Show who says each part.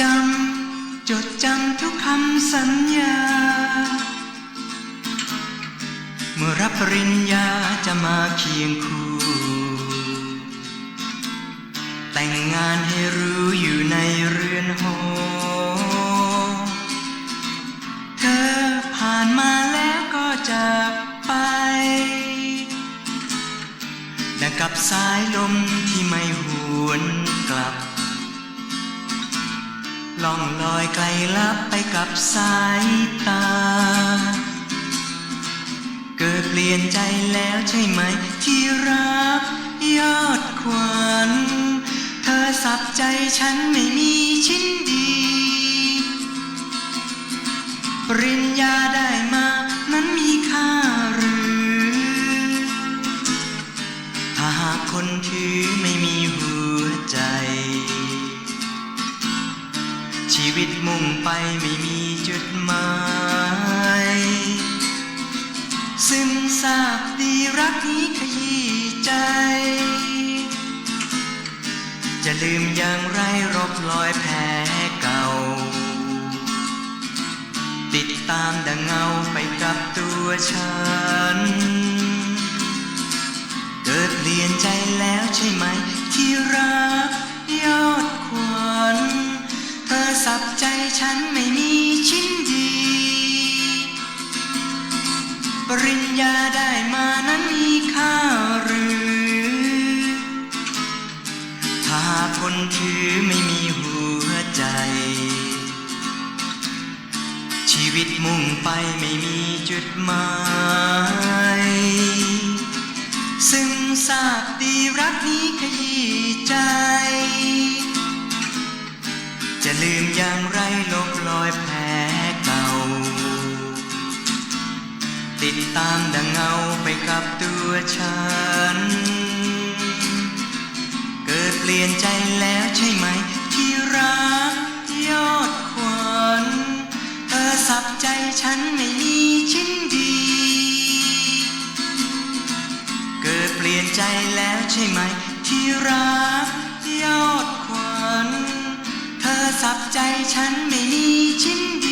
Speaker 1: จำ จดจำทุกคำสัญญา เมื่อรับปริญญาจะมาเคียงคู่ แต่งงานให้รู้อยู่ในเรือนหอ เธอผ่านมาแล้วก็จากไปดังกับสายลม ล่องลอยไกลลับไปกับสายตา เกิดเปลี่ยนใจแล้วใช่ไหม ที่รักยอดขวัญ เธอสับใจฉันไม่มีชิ้นดีปริญญาได้มานั้นมีค่าหรือ ถ้าหากคนถือไม่มีหัวใจ ชีวิตมุ่งไปไม่มีจุดหมาย ซึมซาบดีรักนี้ขยี้ใจ จะลืมอย่างไรรบรอยแผลเก่า ติดตามดังเงาไปกับตัวฉัน เกิดเปลี่ยนใจแล้วใช่ไหม สับใจฉันไม่มีชิ้นดี ปริญญาได้มานั้นมีค่าหรือ ถ้าคนถือไม่มีหัวใจ ชีวิตมุ่งไปไม่มีจุดหมายซึ่งทราบดีรักนี้ขยี้ใจ ติดตามดังเงาไปกับตัวฉัน เกิดเปลี่ยนใจแล้วใช่ไหม ที่รักยอดขวัญเธอสับใจฉันไม่มีชิ้นดี เกิดเปลี่ยนใจแล้วใช่ไหม ที่รักยอดขวัญเธอสับใจฉันไม่มีชิ้นดี